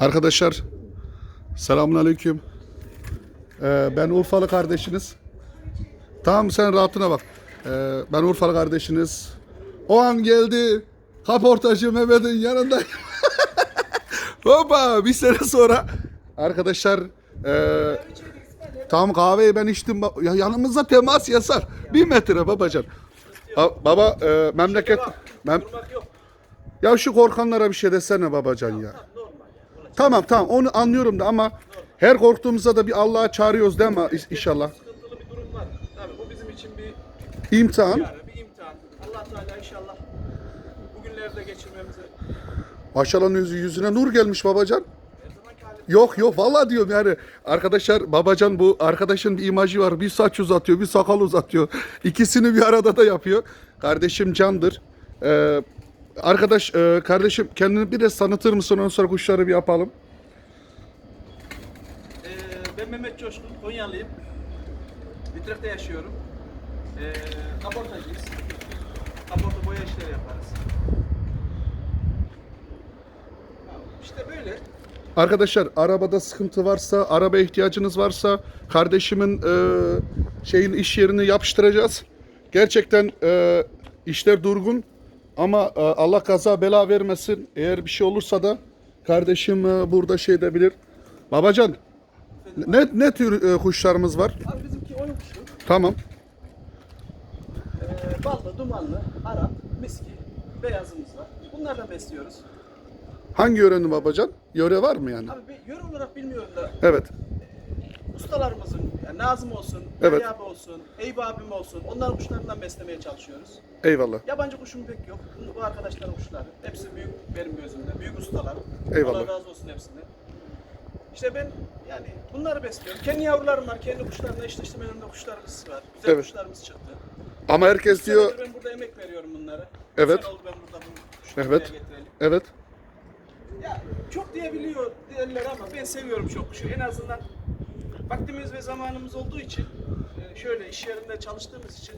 Arkadaşlar selamun aleyküm. Ee, ben Urfalı kardeşiniz. Tamam sen rahatına bak. Ee, ben Urfalı kardeşiniz. O an geldi. Kaportacı Mehmet'in yanında. Hoppa bir sene sonra arkadaşlar ee, tam kahveyi ben içtim. Ya yanımızda temas yasak. Bir metre babacan. Ba- baba ee, memleket mem- ya şu korkanlara bir şey desene babacan ya. Tamam tamam onu anlıyorum da ama her korktuğumuzda da bir Allah'a çağırıyoruz değil mi inşallah? Sıkıntılı bir durum var. Tabii bu bizim için bir İmtihan. yani bir imtihan. Allah Teala inşallah bugünlerde geçirmemizi Maşallah yüzü, yüzüne nur gelmiş babacan. her Yok yok vallahi diyorum yani arkadaşlar babacan bu arkadaşın bir imajı var. Bir saç uzatıyor, bir sakal uzatıyor. İkisini bir arada da yapıyor. Kardeşim candır. Ee, arkadaş e, kardeşim kendini bir de tanıtır mısın ondan sonra kuşları bir yapalım. Ee, ben Mehmet Coşkun, Konyalıyım. Vitrek'te yaşıyorum. Ee, kaportacıyız. Kaporta boya işleri yaparız. İşte böyle. Arkadaşlar arabada sıkıntı varsa, araba ihtiyacınız varsa kardeşimin e, şeyin iş yerini yapıştıracağız. Gerçekten e, işler durgun ama e, Allah kaza bela vermesin. Eğer bir şey olursa da kardeşim e, burada şey edebilir. Babacan ne ne tür e, kuşlarımız var? Abi bizimki oyun kuşu. Tamam. Ee, ballı, dumanlı, Arap, miski, beyazımız var. Bunlardan besliyoruz. Hangi yörenin babacan? Yöre var mı yani? Abi bir yorum olarak bilmiyorum da Evet. Ustalarımızın, yani Nazım olsun, Evet. evet. abi olsun, Eyüp abim olsun, onların kuşlarından beslemeye çalışıyoruz. Eyvallah. Yabancı kuşum pek yok. Bu, bu arkadaşların kuşları. Hepsi büyük benim gözümde. Büyük ustalar. Eyvallah. Allah razı olsun hepsinden. İşte ben yani bunları besliyorum. Kendi yavrularım var. Kendi kuşlarımla eşleştim. Önümde kuşlarımız var. Güzel Evet. kuşlarımız çıktı. Ama herkes diyor senedir Ben burada emek veriyorum bunlara. Evet. Sene oldu ben burada bu kuşları Evet. buraya getirelim. evet. Ya çok diyebiliyor diyorlar ama ben seviyorum çok kuşu. En azından vaktimiz ve zamanımız olduğu için e, şöyle iş yerinde çalıştığımız için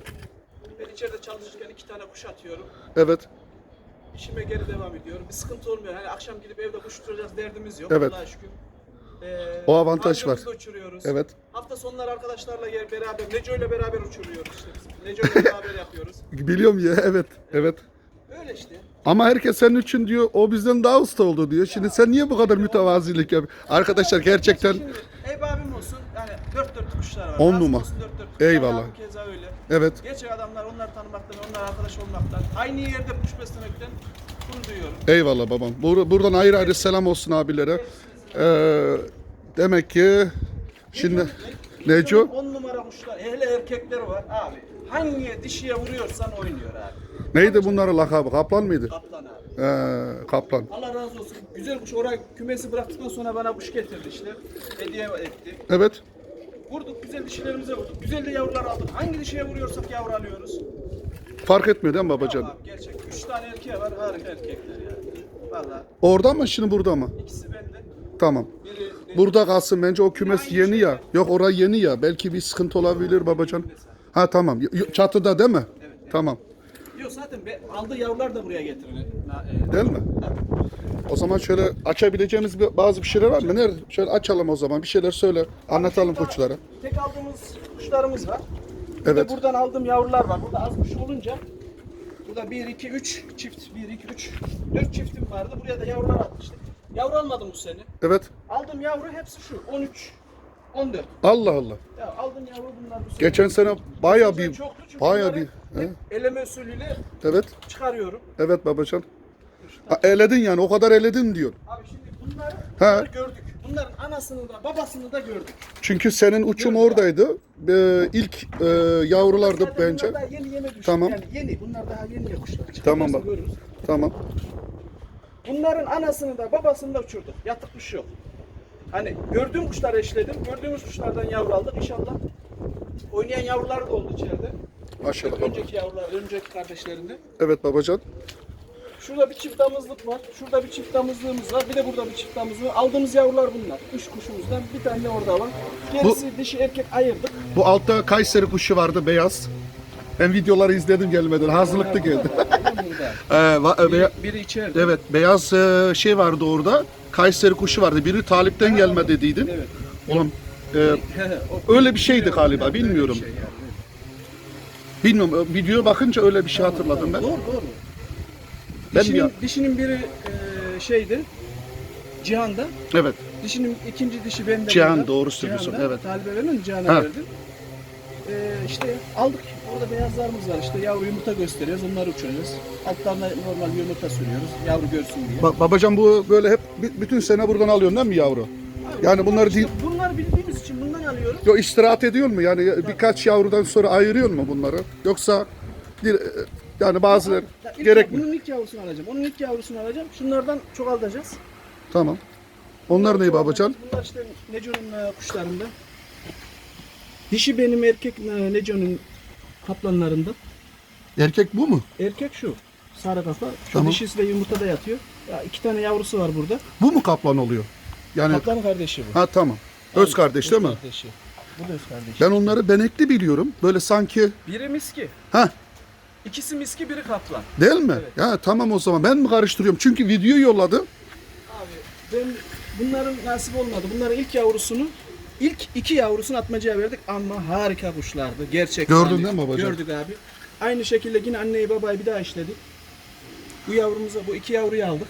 ben içeride çalışırken iki tane kuş atıyorum. Evet. İşime geri devam ediyorum. Bir sıkıntı olmuyor. Hani akşam gidip evde kuş uçuracağız derdimiz yok. Evet. Allah'a şükür. Ee, O avantaj var. uçuruyoruz. Evet. Hafta sonları arkadaşlarla yer beraber, Neco ile beraber uçuruyoruz işte. biz. Neco ile beraber yapıyoruz. Biliyorum ya evet. Evet. Öyle işte. Ama herkes senin için diyor o bizden daha usta oldu diyor. Şimdi sen niye bu kadar mütevazilik yapıyorsun? Arkadaşlar gerçekten Şimdi ev abim olsun dört dört kuşlar var. On numara. olsun dört dört. Eyvallah. Can abim Keza öyle. evet. Gerçek adamlar onları tanımaktan, onlar arkadaş olmaktan, aynı yerde kuş beslemekten bunu duyuyorum. Eyvallah babam. Bur- buradan ayrı ayrı selam olsun abilere. Ee, demek ki şimdi Neco 10 numara kuşlar, hele erkekleri var abi. Hangi dişiye vuruyorsan oynuyor abi. neydi bunların lakabı? Kaplan mıydı? Kaplan abi. Ee, kaplan. Allah razı olsun. Güzel kuş. Oraya kümesi bıraktıktan sonra bana kuş getirdi işte. Hediye etti. Evet. Vurduk güzel dişilerimize vurduk. Güzel de yavrular aldık. Hangi dişiye vuruyorsak yavru alıyoruz. Fark etmiyor değil mi babacan? Abi gerçek. Üç tane erkeği var. Harika erkekler yani. Valla Orada mı şimdi burada mı? ikisi bende. Tamam. Biri Burada kalsın bence o kümes yeni ya. Yok orası yeni ya. Belki bir sıkıntı olabilir babacan. Ha tamam. Y- Çatıda değil mi? Tamam. Yok zaten be, aldığı yavrular da buraya getirilir. E, Değil mi? O zaman şöyle açabileceğimiz bir, bazı bir şeyler var mı? Nerede? Şöyle açalım o zaman. Bir şeyler söyle. Anlatalım kuşlara. Tek aldığımız kuşlarımız var. Bir Evet. de buradan aldığım yavrular var. Burada az kuş olunca burada 1 2 3 çift 1 2 3 4 çiftim vardı. Buraya da yavrular atmıştık. Yavru almadım bu sene. Evet. Aldığım yavru hepsi şu 13 14. Allah Allah. Ya aldığım yavru bunlar bu sene. Geçen sene baya Geçen bir çoktu çünkü baya bunları bir. He? eleme usulüyle Evet. çıkarıyorum. Evet babacan. Ha, eledin yani o kadar eledin diyor. Abi şimdi bunları, bunları gördük. Bunların anasını da babasını da gördük. Çünkü senin uçum oradaydı. Ee, ilk e, yavrulardı Zaten bence. Bunlar daha yeni yeme düştü. Tamam. Yani yeni. Bunlar daha yeni kuşlar. Tamam bak. Görürüz. Tamam. Bunların anasını da babasını da uçurduk. Yatık kuş yok. Hani gördüğüm kuşları eşledim. Gördüğümüz kuşlardan yavru aldık. İnşallah oynayan yavrular da oldu içeride. Maşallah baba. Önceki yavrular, önceki kardeşlerinde. Evet babacan. Şurada bir çift damızlık var. Şurada bir çift damızlığımız var. Bir de burada bir çift damızlığı. Aldığımız yavrular bunlar. Üç kuşumuzdan bir tane orada var. Gerisi dişi erkek ayırdık. Bu altta Kayseri kuşu vardı beyaz. Ben videoları izledim gelmeden. Hazırlıklı geldi. Ee, Biri, biri içeride. evet beyaz e, şey vardı orada. Kayseri kuşu vardı. Biri talipten gelme dediydin. Evet. Ulan e, Öyle bir şeydi galiba, Öyle bir bilmiyorum. şey yani. Bilmiyorum e, videoya bakınca öyle bir şey hatırladım ben. Doğru doğru. Ben dişinin, ya- dişinin biri e, şeydi. Cihan'da. Evet. Dişinin ikinci dişi bende. Cihan, burada. doğru söylüyorsun, evet. Talibe vermem Cihan'a Ha. verdim. E, işte aldık. Orada beyazlarımız var işte. Yavru yumurta gösteriyoruz. Onları uçuracağız. Altlarına normal yumurta sürüyoruz. Yavru görsün diye. Ba- babacan bu böyle hep bütün sene buradan alıyorsun değil mi yavru? Abi yani bunlar bunları işte, değil- Bunlar bildiğimiz için bundan alıyoruz. Yo istirahat ediyor mu? Yani birkaç yavrudan sonra ayırıyor mu bunları? Yoksa bir- yani bazıları Ya ilk gerek mi? Bunun ilk yavrusunu alacağım. Onun ilk yavrusunu alacağım. Şunlardan çoğaltacağız. Tamam. Onlar ne babacan? Bunlar işte Neco'nun e, kuşlarında. Dişi benim erkek e, Neco'nun kaplanlarında. Erkek bu mu? Erkek şu. Sarı kafa. Şu Tamam. dişisi de yumurtada yatıyor. Ya iki tane yavrusu var burada. Bu mu kaplan oluyor? Yani Kaplan kardeşi bu. ha tamam. Öz kardeş değil mi? Kardeşi. Bu da. Ben onları benekli biliyorum. Böyle sanki Biri miski. ha İkisi miski, biri kaplan. değil mi? Ya tamam o zaman ben mi karıştırıyorum? Çünkü video yolladı. Abi ben bunların nasip olmadı. Bunların ilk yavrusunu ilk iki yavrusunu atmacaya verdik ama harika kuşlardı. Gerçekten. Gördün değil mi babacığım? Gördük abi. Aynı şekilde yine anneyi babayı bir daha işledik. Bu yavrumuza bu iki yavruyu aldık.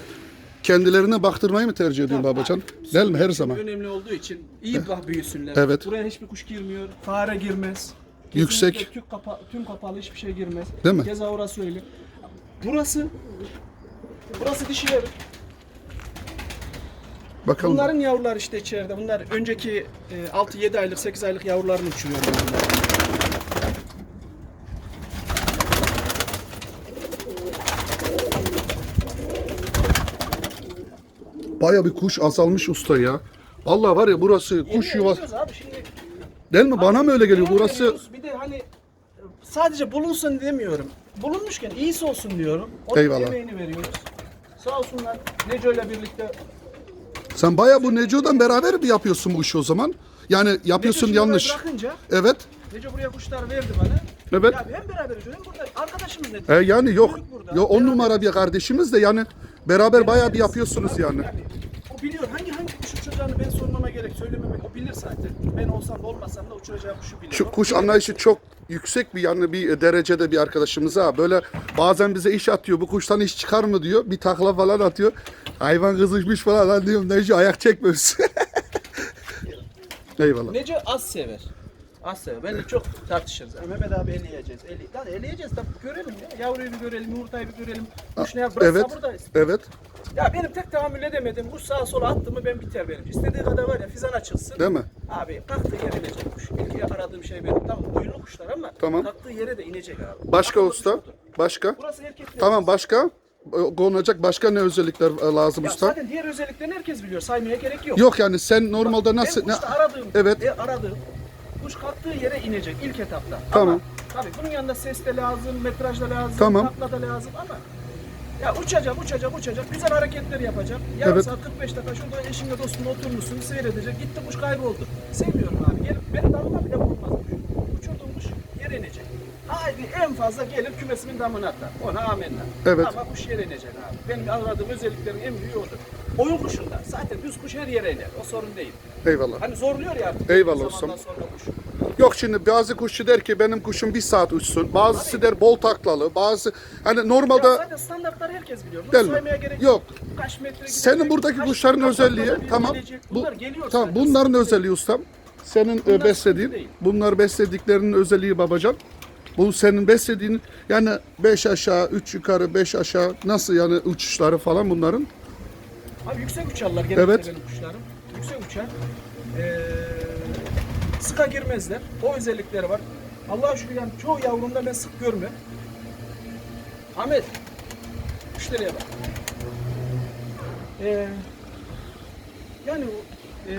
Kendilerine baktırmayı mı tercih ediyorsun Tabii, babacan? abi. Değil mi? Her zaman. Önemli olduğu için iyi bak büyüsünler. Evet. Buraya hiçbir kuş girmiyor. Fare girmez. Yüksek. Kesinlikle Tüm, kapa, tüm kapalı hiçbir şey girmez. Değil mi? Keza orası öyle. Burası Burası dişileri. Bakalım. Bunların yavruları işte içeride. Bunlar önceki e, 6-7 aylık, 8 aylık yavrularını uçuruyor. bunlar. Baya bir kuş azalmış usta ya. Allah var ya burası kuş yapıyoruz Abi şimdi Değil mi? Bana mı öyle geliyor? Burası. Bir de hani sadece bulunsun demiyorum. Bulunmuşken iyisi olsun diyorum. Onun Eyvallah. emeğini veriyoruz. Sağ olsunlar Neco ile birlikte sen baya bu Neco'dan beraber mi yapıyorsun bu işi o zaman? Yani yapıyorsun Neco şimdi yanlış. Bırakınca Evet. Neco buraya kuşlar verdi bana. Evet. Ya hem beraber hem burada arkadaşımız Neco. E yani yok. Burada. Yo on Beraber- numara bir kardeşimiz de yani beraber baya bir yapıyorsunuz yani. O biliyor hangi hangi kuş uçacağını ben sormama gerek söylememek o bilir zaten. Ben olsam da olmasam da uçuracağı kuşu bilir. Şu kuş anlayışı çok yüksek bir yani bir derecede bir arkadaşımız ha. Böyle bazen bize iş atıyor. Bu kuştan iş çıkar mı diyor. Bir takla falan atıyor. Hayvan kızışmış falan lan diyorum. Neco ayak çekmiyorsun. Eyvallah. Neco az sever. Az sever. Benimle çok tartışırız. Ya Mehmet abi eleyeceğiz. Ele... Lan eleyeceğiz tabii görelim ya. Yavruyu bir görelim, yumurtayı bir görelim. Kuş ne yapar? Evet. Sabırdayız. Evet. Ya benim tek tahammül edemedim. Kuş sağa sola attı mı ben biter benim. İstediği kadar var ya fizan açılsın. Değil mi? Abi kalktığı yere inecek kuş. İlk aradığım şey benim. Tamam oyunlu kuşlar ama Tamam. kalktığı yere de inecek abi. Başka Akıllı usta? Başka? Burası erkek Tamam başka? E, Konulacak başka ne özellikler e, lazım Ya usta? zaten diğer özelliklerini herkes biliyor. Saymaya gerek yok. Yok yani sen normalde nasıl... Ben Ne, kuşta aradığım, Evet. e, aradığım kuş kalktığı yere inecek ilk etapta. Tamam. Ama tabii bunun yanında ses de lazım, metraj da lazım, Tamam. takla da lazım ama ya uçacak, uçacak, uçacak, güzel hareketler yapacak. Yarım Evet. saat 45 dakika şurada eşinle dostunla oturmuşsun, seyredecek. Gitti kuş kayboldu. Sevmiyorum abi. Gelip benim damıma bile kuş. Uçurduğum kuş yere inecek. Haydi en fazla gelir kümesimin damına atar. Ona amenna. Evet. Ama kuş yere inecek abi. Benim aradığım özelliklerin en büyüğü odur. Oyun kuşunda zaten düz kuş her yere iner. O sorun değil. Eyvallah. Hani zorluyor ya artık. Eyvallah bir ustam. zamandan sonra kuş. Yok şimdi bazı kuşçu der ki benim kuşum bir saat uçsun. Bazısı der bol taklalı. Bazı hani normalde Ya zaten standartları herkes biliyor. Bunu Değil mi? saymaya gerek Yok. Kaç metre gidecek, senin buradaki kaç kuşların özelliği bir tamam. Bu, Bunlar geliyor tamam zaten. bunların özelliği ustam. Senin e, Bunlar beslediğin, değil. bunlar beslediklerinin özelliği babacan. Bu senin beslediğin yani 5 aşağı, 3 yukarı, 5 aşağı nasıl yani uçuşları falan bunların. Abi yüksek uçarlar genelde Evet. benim kuşlarım. Yüksek uçar. Ee, sıka girmezler. O özellikleri var. Allah'a şükür yani çoğu yavrumda ben sık görmüyorum. Ahmet. Müşteriye bak. Ee, yani e,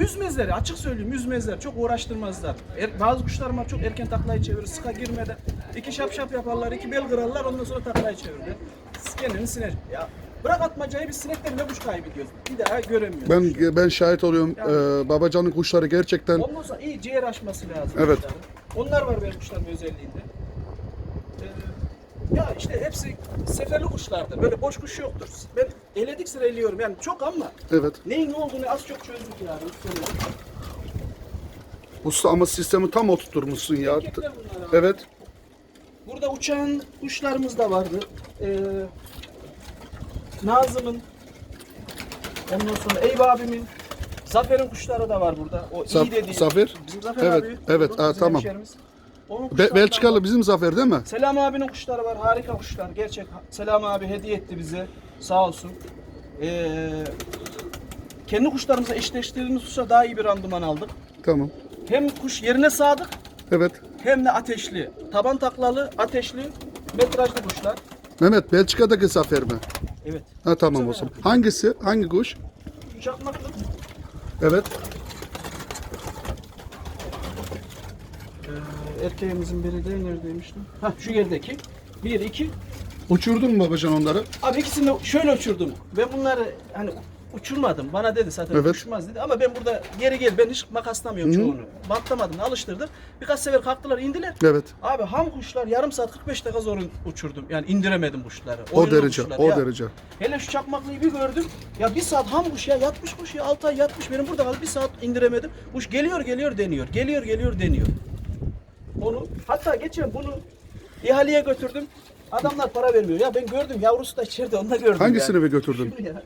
üzmezler açık söyleyeyim üzmezler çok uğraştırmazlar. Er- bazı kuşlarıma çok erken taklayı çevirir sıka girmeden iki şap şap yaparlar iki bel kırarlar ondan sonra taklayı çevirirler. Kendini siner. Ya bırak atmacayı biz sinekten ne kuş kaybediyoruz. Bir daha göremiyoruz. Ben ben şahit oluyorum. Yani- Ee, babacanın kuşları gerçekten Ondan iyi ciğer açması lazım. Evet. kuşların. Onlar var benim kuşlarım özelliğinde. Ee, Ya işte hepsi seferli kuşlardır. Böyle boş kuş yoktur. Ben eledik sıra eliyorum yani çok ama Evet. neyin ne olduğunu az çok çözdük yani. Usta ama sistemi tam oturtmuşsun ya. Evet. Burada uçan kuşlarımız da vardı. Ee, Nazım'ın, ondan sonra Eyüp abimin, Zafer'in kuşları da var burada. O Zaf- iyi dediği. Zafer? Bizim Zafer Evet, abi. evet, bu ha, bizim tamam. Onun Be- kuşları da Belçikalı bizim Zafer değil mi? Selam abinin kuşları var. Harika kuşlar. Gerçek. Selam abi hediye etti bize. Sağ olsun. Ee, kendi kuşlarımıza eşleştirdiğimiz kuşa daha iyi bir randıman aldık. Tamam. Hem kuş yerine sadık Evet. hem de ateşli. Taban taklalı, ateşli, metrajlı kuşlar. Mehmet Belçika'daki Zafer mi? Evet. Ha tamam o zaman. Hangisi? Hangi kuş? Çakmaklı. Evet. Ee, erkeğimizin biri de neredeymiş lan? Hah şu yerdeki. Bir, iki. Uçurdun mu babacan onları? Abi ikisini de şöyle uçurdum. Ben bunları hani uçurmadım. Bana dedi zaten Evet. uçmaz dedi. Ama ben burada geri gel. Ben hiç makaslamıyorum çoğunu. Bantlamadım, alıştırdım. Birkaç sefer kalktılar, indiler. Evet. Abi ham kuşlar yarım saat 45 dakika zor uçurdum. Yani indiremedim kuşları. O Oyunlu derece. kuşlar O ya. derece. Hele şu çakmaklıyı bir gördüm. Ya bir saat ham kuş ya yatmış kuş ya 6 ay yatmış. Benim burada kaldı bir saat indiremedim. Kuş geliyor geliyor deniyor. Geliyor geliyor deniyor. Onu hatta geçen bunu ihaleye götürdüm. Adamlar para vermiyor. Ya ben gördüm yavrusu da içeride onu da gördüm. Hangisini mi götürdün? Ya.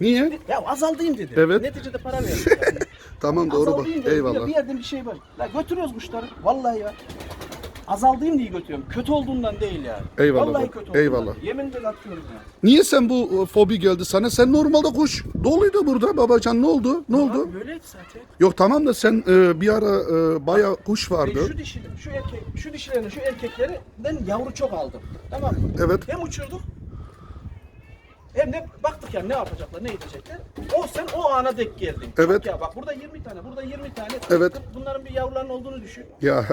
Niye? Ya azaldayım dedi. Evet. Neticede para verdim. Yani. Tamam doğru bak. Azaldayım dedi. Eyvallah. Bir yerden bir şey var. La götürüyoruz kuşları. Vallahi ya. Azaldayım diye götürüyorum. Kötü olduğundan değil yani. Eyvallah Vallahi baba, kötü olduğundan. eyvallah. Yeminle atıyorum ya. Niye sen bu e, fobi geldi sana? Sen normalde kuş doluydu burada babacan. Ne oldu? Ne oldu? Abi böyleydi zaten. Yok tamam da sen e, bir ara e, bayağı kuş Ve vardı. şu dişi, şu erkek, şu dişilerin, şu erkeklerinden yavru çok aldım. Tamam mı? Evet. Hem uçurduk hem de baktık ya ne yapacaklar, ne edecekler. O sen o ana dek geldin. Evet. Ya bak burada 20 tane, burada 20 tane. Evet. Bunların bir yavruların olduğunu düşün. Ya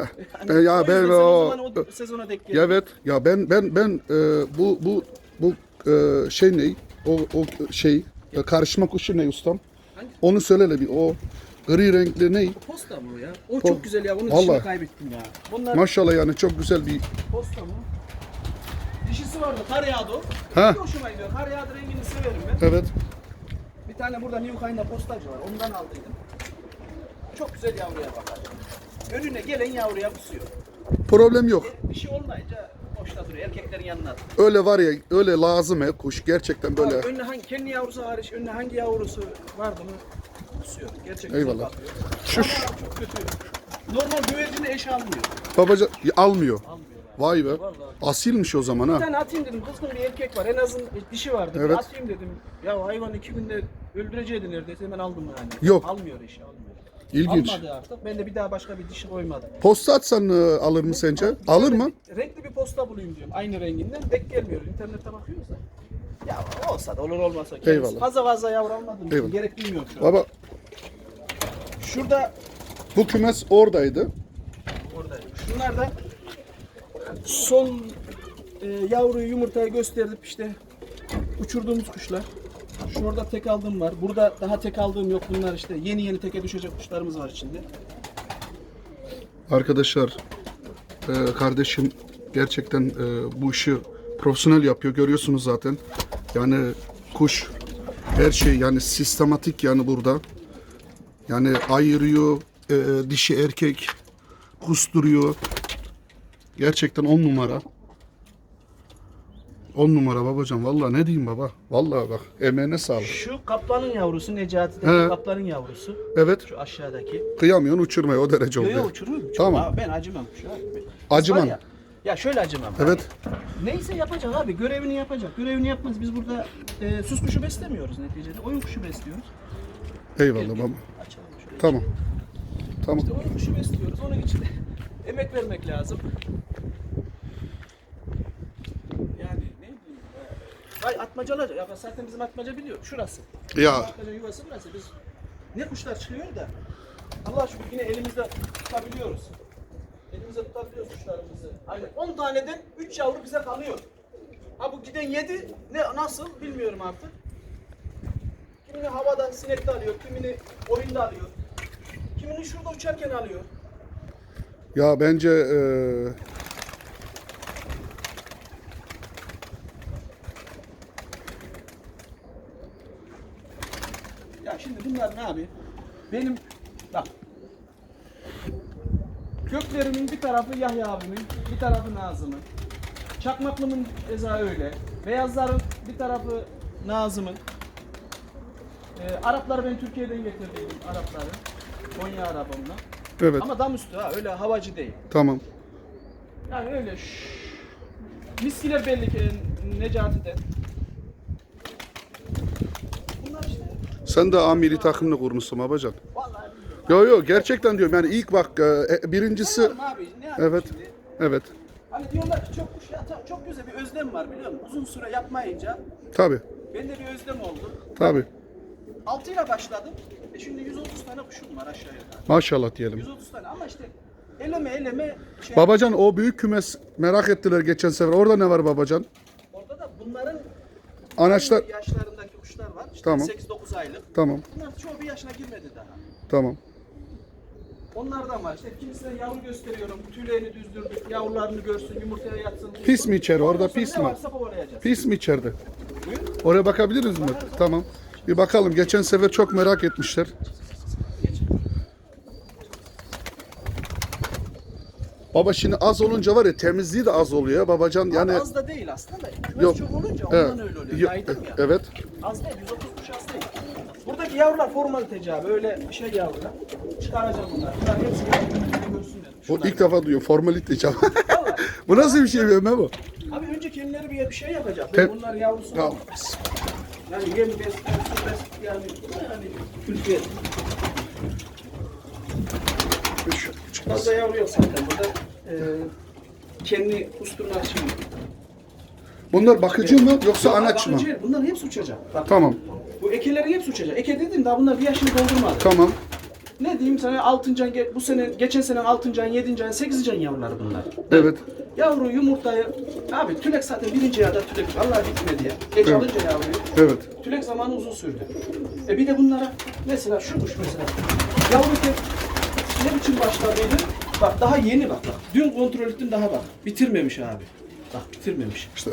e, ya ben o o o sezona dek geldin. evet ya ben ben ben e, bu bu bu e, şey ne? O o şey e, karışma kuşu ne ustam? Hangi? Onu söyle bir o gri renkli ne? Posta mı o ya? O Po- çok güzel ya. Vallahi. dişini kaybettim ya. Bunlar Maşallah yani çok güzel bir posta mı? Dişisi vardı, kar yağdı o. Ha. Çok hoşuma gidiyor. Kar yağdı rengini severim ben. evet. Bir tane burada New Kayn'da postacı var. Ondan aldıydım. Çok güzel yavruya bakar. Önüne gelen yavruya kusuyor. Problem yok. Bir şey olmayınca boşta duruyor. Erkeklerin yanına. Öyle var ya öyle lazım he kuş gerçekten böyle. Abi önüne hangi, kendi yavrusu hariç önüne hangi yavrusu vardı mı kusuyor. Gerçekten Eyvallah. bakıyor. Şu- Ama çok kötü. Normal güvercini eş almıyor. Babacan ya, almıyor. Almıyor. Vay be. Vallahi. Asilmiş o zaman Bir ha. tane atayım dedim. Kızgın bir erkek var. En azın dişi vardı. Evet. atayım dedim. Ya hayvan iki günde öldüreceğiydi neredeyse. Hemen aldım yani. Yok. Almıyor eşi almıyor. İlginç. Almadı artık. Ben de bir daha başka bir dişi koymadım. Posta atsan e, alır mı sence? Alır mı? Renkli bir posta bulayım diyorum. Aynı renginden. Denk gelmiyor. İnternete bakıyoruz da. Ya olsa da olur olmasa. Kendisi Eyvallah. Fazla fazla yavru almadım. için Eyvallah. Gerek duymuyorum şu an. Baba Şurada bu kümes oradaydı. orada. Şunlar da son e, yavruyu yumurtayı gösterip işte uçurduğumuz kuşlar. Şurada tek aldığım var. Burada daha tek aldığım yok. Bunlar işte yeni yeni teke düşecek kuşlarımız var içinde. Arkadaşlar e, kardeşim gerçekten e, bu işi profesyonel yapıyor görüyorsunuz zaten. Yani kuş her şey yani sistematik yani burada. Yani ayırıyor e, dişi erkek kusturuyor. Gerçekten on numara. On numara babacan. Vallahi ne diyeyim baba. Vallahi bak emeğine sağlık. Şu kaplanın yavrusu Necati'deki He. kaplanın yavrusu. Evet Şu aşağıdaki. kıyamıyorsun uçurmaya o derece Yo yo oluyor. uçurur mu? Tamam. Abi ben acımam şu an. Acımam. Var Ya, ya şöyle acımam. Evet. Hani neyse yapacak abi. Görevini yapacak. Görevini yapmaz. Biz burada e, süs kuşu beslemiyoruz neticede. Oyun kuşu besliyoruz. Eyvallah baba. Açalım şöyle. Tamam. Tamam. İşte oyun kuşu besliyoruz. Onun için de emek vermek lazım. Yani ne bileyim. e, Ay atmacalar. Ya zaten bizim atmaca biliyor. Şurası. Ya Atmaca yuvası burası. Biz ne kuşlar çıkıyor da Allah şükür yine elimizde tutabiliyoruz. Elimizde tutabiliyoruz kuşlarımızı. Hani 10 taneden 3 yavru bize kalıyor. Ha bu giden 7 ne nasıl bilmiyorum artık. Kimini havada sinekte alıyor, kimini oyunda alıyor. Kimini şurada uçarken alıyor. Ya bence e, Ya şimdi bunlar ne abi? Benim bak köklerimin bir tarafı Yahya abimin, bir tarafı Nazım'ın. Çakmaklımın eza öyle. Beyazların bir tarafı Nazım'ın. E, Arapları ben Türkiye'den getirdim Arapları. Konya Arabımla. Evet. Ama dam üstü ha öyle havacı değil. Tamam. Yani öyle şş, miskiler belli ki e, Necati'den. Bunlar işte Sen de amiri takımını kurmuşsun babacan. vallahi bilmiyorum. Yo yo gerçekten diyorum yani ilk bak e, e, birincisi Anlarım abi ne yapayım evet şimdi? evet Hani diyorlar ki çok kuş ta- çok güzel bir özlem var biliyor musun? Uzun süre yapmayınca tabi bende bir özlem oldu. tabi 6 ile başladım. Şimdi 130 tane kuşum var aşağı yukarı. maşallah diyelim. 130 tane ama işte eleme eleme şey Babacan o büyük kümes merak ettiler geçen sefer. Orada ne var babacan? orada da bunların Anaçlar yaşlarındaki kuşlar var. İşte Tamam. 8-9 aylık. tamam Bunlar çoğu bir yaşına girmedi daha. tamam. Onlardan var. İşte kimisine yavru gösteriyorum. Tüylerini düzdürdük. Yavrularını görsün, yumurtaya yatsın. Pis mi içeri? Orada Ondan sonra pis ne mi? varsa kovalayacağız. Pis mi içeride? Buyur. Oraya bakabiliriz mi? Tamam. Bir bakalım. Geçen sefer çok merak etmişler. Baba şimdi az olunca var ya temizliği de az oluyor babacan yani az da değil aslında da. Kümes Yok. çok olunca Evet. ondan öyle oluyor. Yok, Yaydım ya. evet. Az değil, 130 kuş az değil. Buradaki yavrular formaliteci abi. Öyle şey yavrular. Çıkaracağım bunları. Bunlar hepsi yavrular. Görsünler. Bu ilk defa duyuyorum formalite. Vallahi. Bu nasıl bir şey Mehmet bu? Abi önce kendileri bir, bir şey yapacak. Te- Bunlar yavrusu. Tamam. Yani yem bes, bes, yani, yani külfiyet. Fazla yavru yok zaten burada. Ee, kendi kusturmak için. Bunlar bakıcı mı yoksa Yok, anaç mı? bakıcı, Bunların hepsi uçacak. Bak, Tamam. Bu ekelerin hepsi uçacak. Eke dedim daha bunlar bir yaşını doldurmadı. Tamam. Ne diyeyim sana 6. ay bu sene geçen sene 6. ay 7. ay 8. ay yavruları bunlar. Evet. Yavru yumurtayı abi tülek zaten birinci ayda tülek vallahi bitmedi ya. Geç Evet. alınca yavruyu. Evet. Tülek zamanı uzun sürdü. E bir de bunlara mesela şu kuş mesela. Yavru tek ne biçim başladıydı? Bak daha yeni bak bak. Dün kontrol ettim daha bak. Bitirmemiş abi. Bak bitirmemiş. İşte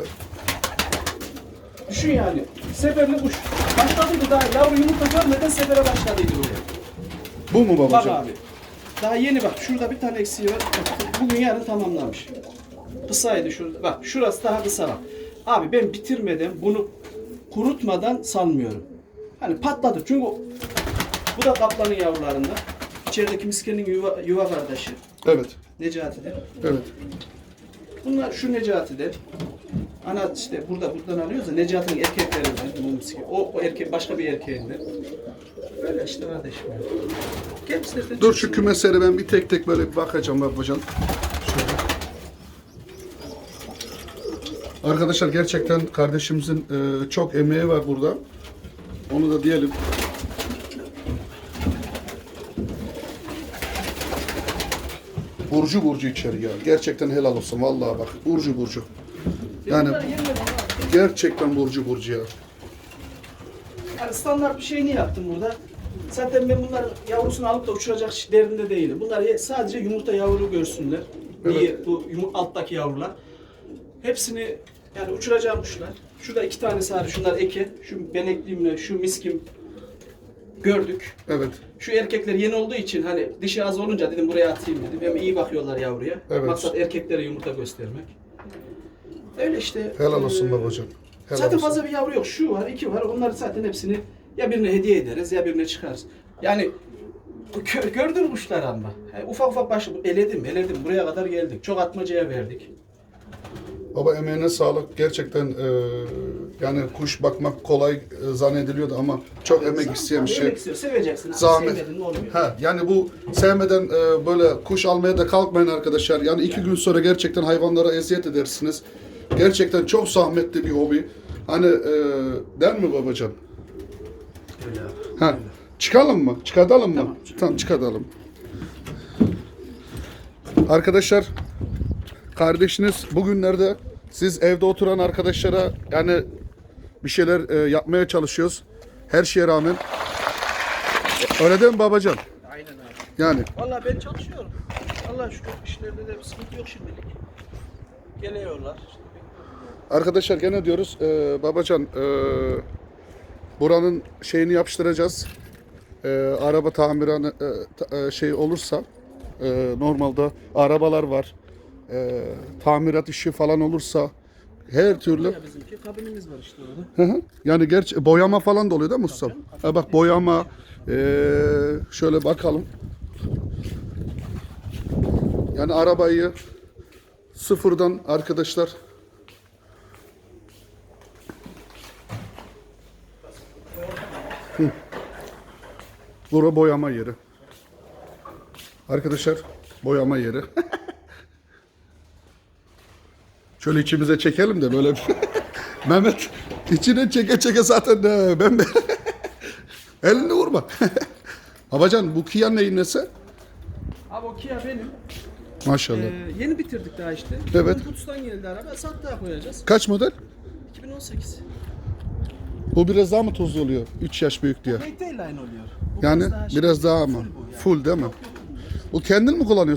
Düşün yani. Seferli kuş. Başladıydı daha yavru yumurta görmeden sefere başladıydı oraya. bu mu Bak babacan? abi. Daha yeni bak. Şurada bir tane eksiği var. Bugün yarın tamamlamış. Kısaydı şurada. Bak şurası daha kısa bak. Abi ben bitirmeden bunu kurutmadan salmıyorum. Hani patladı. Çünkü bu da kaplanın yavrularında. İçerideki miskenin yuva, yuva kardeşi. Evet. Necati'dir. Evet. Bunlar şu Necati'dir. Ana işte burada buradan alıyoruz da Necati'nin erkeklerinden bu miski. O, o erkek başka bir erkeğinden. Böyle işte kardeşim. Gel istersen Dur şu şimdi. kümesleri ben bir tek tek böyle bir bakacağım babacan. Arkadaşlar gerçekten kardeşimizin e, çok emeği var burada. Onu da diyelim. Burcu burcu içeri ya. Gerçekten helal olsun vallahi bak. Burcu burcu. Yani gerçekten burcu burcu ya. Yani standart bir şey niye yaptım burada? Zaten ben bunlar yavrusunu alıp da uçuracak derdinde değilim. Bunlar sadece yumurta yavru görsünler. Evet. Diye bu alttaki yavrular. Hepsini yani uçuracağım kuşlar. Şurada iki tane sarı, şunlar eke. Şu benekliğimle, şu miskim gördük. Evet. Şu erkekler yeni olduğu için hani dişi az olunca dedim buraya atayım dedim. Hem iyi bakıyorlar yavruya. Evet. Maksat erkeklere yumurta göstermek. Öyle işte. Helal olsun eee, babacığım. Helal zaten olsun. fazla bir yavru yok. Şu var, iki var. Onları zaten hepsini ya birine hediye ederiz ya birine çıkarız. Yani gö- gördün kuşlar ama. Yani ufak ufak baş eledim, eledim. Buraya kadar geldik. Çok atmacaya verdik. Baba emeğine sağlık. Gerçekten e, yani kuş bakmak kolay e, zannediliyordu ama çok emek isteyen bir şey. Yemek istiyor, seveceksin. Abi, Zahmet. Sevmedin ne olmuyor? Ha yani bu sevmeden e, böyle kuş almaya da kalkmayın arkadaşlar. Yani iki gün sonra gerçekten hayvanlara eziyet edersiniz. Gerçekten çok zahmetli bir hobi. Hani e, der mi babacan? Öyle abi. Ha çıkalım mı? Çıkartalım mı? Tamam, Tamam çıkartalım. Arkadaşlar kardeşiniz bugünlerde siz evde oturan arkadaşlara yani bir şeyler e, yapmaya çalışıyoruz. Her şeye rağmen. Öyle değil mi babacan? Aynen abi. Yani Vallahi ben çalışıyorum. Allah şükür işlerde de bir sıkıntı yok şimdilik. Geliyorlar. İşte arkadaşlar gene diyoruz e, babacan e, buranın şeyini yapıştıracağız. Ee, araba tamirhanı e, ta- e, şey olursa e, normalde arabalar var. E, tamirat işi falan olursa her türlü Ya bizimki kabinimiz var işte orada. Hı hı. Yani gerçi boyama falan da oluyor değil mi ustam? Ha bak boyama eee, şöyle bakalım. Yani arabayı sıfırdan arkadaşlar Hı. Bura boyama yeri. Arkadaşlar boyama yeri. Şöyle içimize çekelim de böyle Mehmet içine çeke çeke zaten e, ben elini vurma. Babacan bu Kia neyin nesi? Abi o Kia benim. Maşallah. Ee, yeni bitirdik daha işte. Evet. Kutus'tan geldi araba. Sattığa koyacağız. Kaç model? 2018. Bu biraz daha mı tozlu oluyor? 3 yaş büyük diye. Maintain line oluyor. Bu Yani şey, biraz daha ama. full yani. Full değil mi? Bu kendin mi kullanıyorsun?